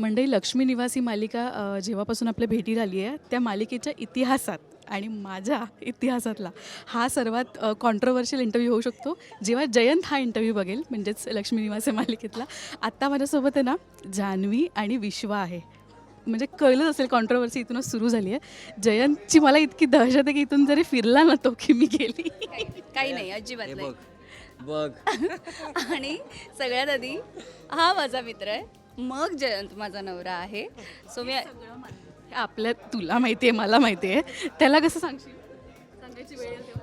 मंडळी लक्ष्मी निवास ही मालिका अ, जेव्हापासून आपल्या भेटीला आली आहे त्या मालिकेच्या इतिहासात आणि माझ्या इतिहासातला हा सर्वात कॉन्ट्रोवर्शियल इंटरव्ह्यू होऊ शकतो. जेव्हा जयंत हा इंटरव्ह्यू बघेल म्हणजेच लक्ष्मी निवास या मालिकेतला आत्ता माझ्यासोबत आहे ना जान्हवी आणि विश्वा आहे. म्हणजे कळलंच असेल कॉन्ट्रोवर्सी इथूनच सुरू झाली आहे. जयंतची मला इतकी दहशत आहे की इथून जरी फिरला ना तो की मी गेली. काही नाही अजिबात हे नाही. बघ बघ. आणि सगळ्यात आधी हा माझा मित्र आहे. मग जयंत माझा नवरा आहे. सो मी आपल्या तुला माहिती आहे मला माहिती आहे. त्याला कसं सांगशील.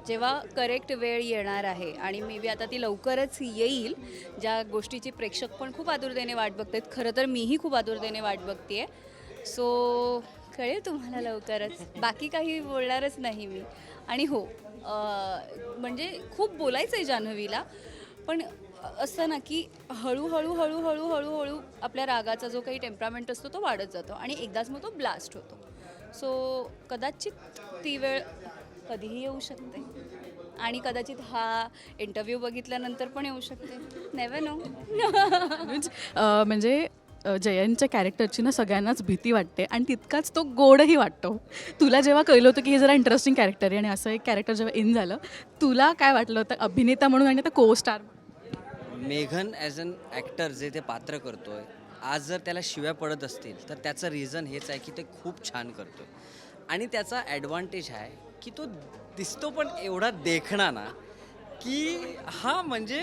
जेव्हा करेक्ट वेळ येणार आहे आणि मे बी आता ती लवकरच येईल ज्या गोष्टीची प्रेक्षक पण खूप आतुरतेने वाट बघतायत खरं तर मीही खूप आतुरतेने वाट बघते सो कळेल तुम्हाला लवकरच. बाकी काही बोलणारच नाही मी. आणि हो म्हणजे खूप बोलायचं आहे जान्हवीला पण असतं ना की हळूहळू हळूहळू हळूहळू आपल्या रागाचा जो काही टेम्परामेंट असतो तो वाढत जातो आणि एकदाच मग तो ब्लास्ट होतो. सो कदाचित ती वेळ कधीही येऊ शकते. आणि कदाचित हा इंटरव्ह्यू बघितल्यानंतर पण येऊ शकते. नेव्हर नो म्हणजे जयनच्या कॅरेक्टरची ना सगळ्यांनाच भीती वाटते आणि तितकाच तो गोडही वाटतो. तुला जेव्हा कळलं होतं की हे जरा इंटरेस्टिंग कॅरेक्टर आहे आणि असं एक कॅरेक्टर जेव्हा इन झालं तुला काय वाटलं होतं? अभिनेता म्हणून आणि आता को स्टार मेघन ॲज अन ॲक्टर जे ते पात्र करतो आहे आज जर त्याला शिव्या पडत असतील तर त्याचं रिझन हेच आहे की ते खूप छान करतो आणि त्याचा ॲडव्हान्टेज आहे की तो दिसतो पण एवढा देखणा ना की हा म्हणजे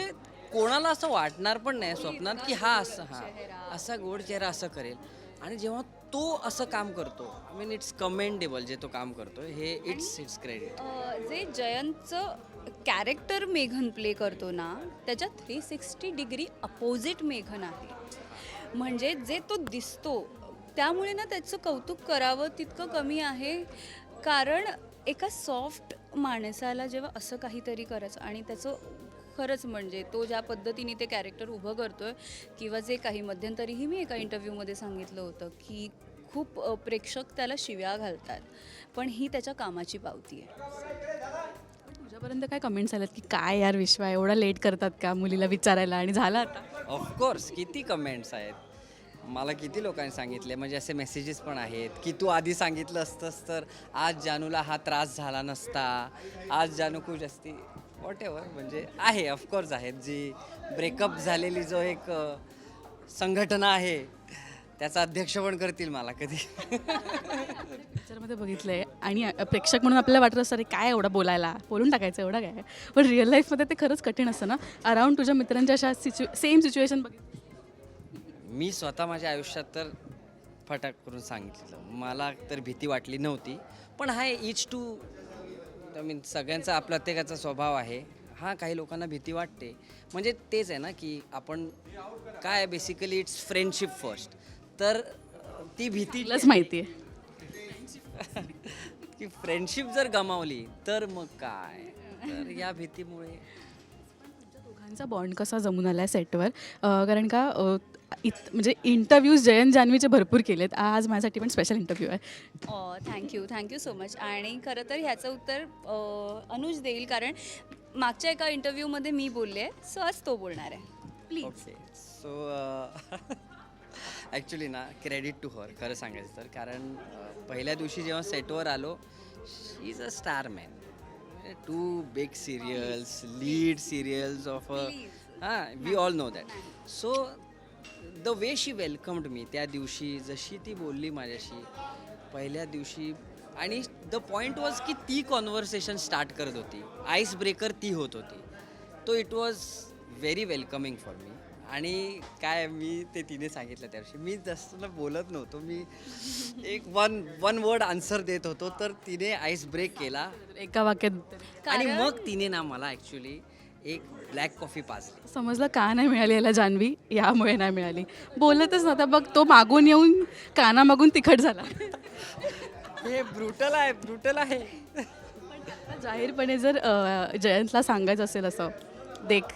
कोणाला असं वाटणार पण नाही स्वप्नात की हा असं हा असा गोड चेहरा असं करेल. आणि जेव्हा तो असं काम करतो आय मीन इट्स कमेंडेबल जे तो काम करतो हे इट्स इट्स क्रेडिट जे जयंतचं कॅरेक्टर मेघन प्ले करतो ना त्याच्या थ्री सिक्स्टी डिग्री अपोजिट मेघन आहे. म्हणजे जे तो दिसतो त्यामुळे ना त्याचं कौतुक करावं तितकं कमी आहे. कारण एका सॉफ्ट माणसाला जेव्हा असं काहीतरी करायचं आणि त्याचं खरंच म्हणजे तो ज्या पद्धतीने ते कॅरेक्टर उभं करतोय किंवा जे काही मध्यंतरीही मी एका इंटरव्ह्यूमध्ये सांगितलं होतं की खूप प्रेक्षक त्याला शिव्या घालतात. पण ही त्याच्या कामाची पावती आहे. तुझ्यापर्यंत काय कमेंट्स आल्यात की काय यार विश्वा एवढा लेट करतात का मुलीला विचारायला आणि झालं आता? ऑफकोर्स किती कमेंट्स आहेत. मला किती लोकांनी सांगितले म्हणजे असे मेसेजेस पण आहेत की तू आधी सांगितलं असतंस तर आज जानूला हा त्रास झाला नसता. आज जानू खूप जास्ती वॉट एव्हर म्हणजे आहे ऑफकोर्स आहेत जी ब्रेकअप झालेली जो एक अ, संघटना आहे त्याचा अध्यक्ष पण करतील मला कधी. पिक्चरमध्ये बघितलंय. आणि प्रेक्षक म्हणून आपल्याला वाटत असतं अरे काय एवढं बोलायला? बोलून टाकायचं एवढं काय? पण रिअल लाईफमध्ये ते खरंच कठीण असतं ना. अराउंड तुझ्या मित्रांच्या अशा सिच्यु सेम सिच्युएशन बघितली. मी स्वतः माझ्या आयुष्यात तर फटाक करून सांगितलं मला तर भीती वाटली नव्हती. पण हा इच टू आय मीन सगळ्यांचा प्रत्येकाचा स्वभाव आहे. हा काही लोकांना भीती वाटते. म्हणजे तेच आहे ना की आपण काय बेसिकली इट्स फ्रेंडशिप फर्स्ट तर ती भीती तुलाच माहिती आहे. की फ्रेंडशिप जर गमावली तर मग काय? तर या भीतीमुळे. दोघांचा बॉन्ड कसा जमून आला आहे सेटवर कारण का इत म्हणजे इंटरव्ह्यूज जयंत जान्हवीचे भरपूर केलेत. आज माझ्यासाठी पण स्पेशल इंटरव्ह्यू आहे. Thank you thank you so much आणि खरं तर ह्याचं उत्तर अनुज देईल कारण मागच्या एका इंटरव्ह्यूमध्ये मी बोलले सो आज तो बोलणार आहे. प्लीज सो ॲक्च्युली ना क्रेडिट टू हर खरं सांगायचं तर. कारण पहिल्या दिवशी जेव्हा सेटवर आलो she is a star man two big serials lead serials of a हां we all know that so the way she welcomed me त्या दिवशी जशी ती बोलली माझ्याशी पहिल्या दिवशी आणि द पॉईंट वॉज की ती कॉन्व्हर्सेशन स्टार्ट करत होती. आईस ब्रेकर ती होत होती. तो it was very welcoming for me आणि काय मी ते तिने सांगितलं त्या दिवशी. मी जास्त बोलत नव्हतो. मी एक वन वन वर्ड आन्सर देत होतो. तर तिने आईस ब्रेक केला. एका वाक्यात. आणि मग तिने ना मला ॲक्च्युली एक ब्लॅक कॉफी पाजली. समजलं का नाही मिळाली याला जान्हवी? यामुळे नाही मिळाली. बोलतच नव्हता. बघ तो मागून येऊन काना मागून तिखट झाला. हे ब्रुटल आहे ब्रुटल आहे. जाहीरपणे जर जयंतला सांगायचं असेल असं देख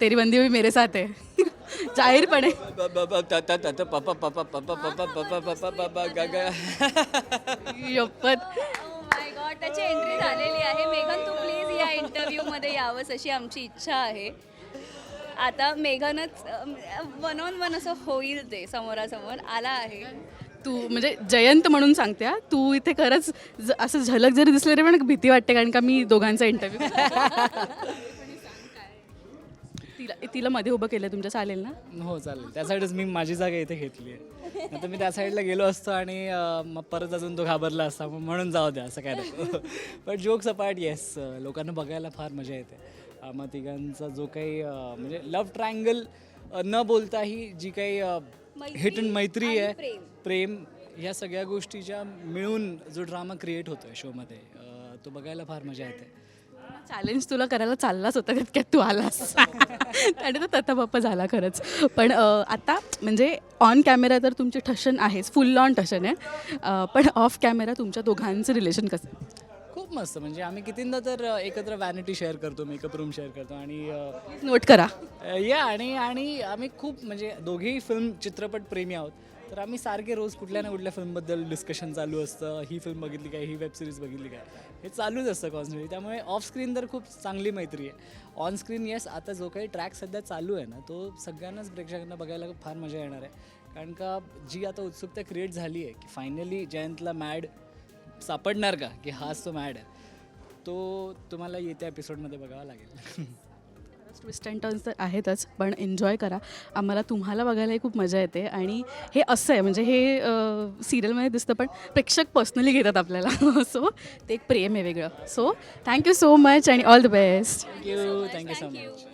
तेरी बंदी मेरे साथ आहे जाहीरपणे. यप्पत माय गॉड त्याची एंट्री झालेली आहे. मेघन तू प्लीज या इंटरव्ह्यूमध्ये यावंस अशी आमची इच्छा आहे. आता मेघनच वन ऑन वन असं होईल ते समोरासमोर. आला आहे. तू म्हणजे जयंत म्हणून सांगते हा. तू इथे खरंच ज- असं झलक जरी दिसले तरी पण भीती वाटते कारण का मी दोघांचा इंटरव्ह्यू तिला तिला मध्ये उभं केलं तुमच्या चालेल ना? हो चालेल. त्यासाठीच मी माझी जागा इथे घेतली आहे नंतर मी त्या साईडला गेलो असतो आणि अं, मग परत अजून तो घाबरला असता. मग म्हणून जाऊ द्या असं काय नको. पण जोक सपाट येस लोकांना बघायला फार मजा येते. अं, मग तिघांचा जो काही अं, म्हणजे लव्ह ट्रायंगल न बोलताही जी काही हिट अँड मैत्री आहे प्रेम. प्रेम ह्या सगळ्या गोष्टीच्या मिळून जो ड्रामा क्रिएट होतो आहे शोमध्ये तो बघायला फार मजा येते. चॅलेंज तुला करायला चाललाच होता तितक्यात तू आलास? आणि तो तथा बाप्पा झाला खरंच. पण आता म्हणजे ऑन कॅमेरा तर तुमची ठशन आहेच. फुल ऑन ठशन आहे. पण ऑफ कॅमेरा तुमच्या दोघांचं रिलेशन कसं? खूप मस्त. म्हणजे आम्ही कितींदा तर एकत्र वॅनिटी शेअर करतो मेकअप रूम शेअर करतो आणि नोट करा. या. आणि आणि आम्ही खूप म्हणजे दोघेही फिल्म चित्रपट प्रेमी आहोत. तर आम्ही सारखे रोज कुठल्या ना कुठल्या फिल्मबद्दल डिस्कशन चालू असतं. ही फिल्म बघितली काय ही वेब सिरीज बघितली काय. हे चालूच असतं कॉन्स्टंटली त्यामुळे ऑफ स्क्रीन तर खूप चांगली मैत्री आहे. ऑन स्क्रीन येस आता जो काही ट्रॅक सध्या चालू आहे ना तो सगळ्यांनाच प्रेक्षकांना बघायला फार मजा येणार आहे. कारण का जी आता उत्सुकता क्रिएट झाली आहे की फायनली जयंतला मॅड सापडणार का की हाच तो मॅड आहे. तो तुम्हाला येत्या एपिसोडमध्ये बघावा लागेल. ट्विस्ट अँड टर्न्स तर आहेतच पण एन्जॉय करा. आम्हाला तुम्हाला बघायलाही खूप मजा येते आणि हे असं आहे म्हणजे हे सिरियलमध्ये दिसतं पण प्रेक्षक पर्सनली घेतात आपल्याला. सो ते एक प्रेम आहे वेगळं. So thank you so much आणि all the best thank you thank you so much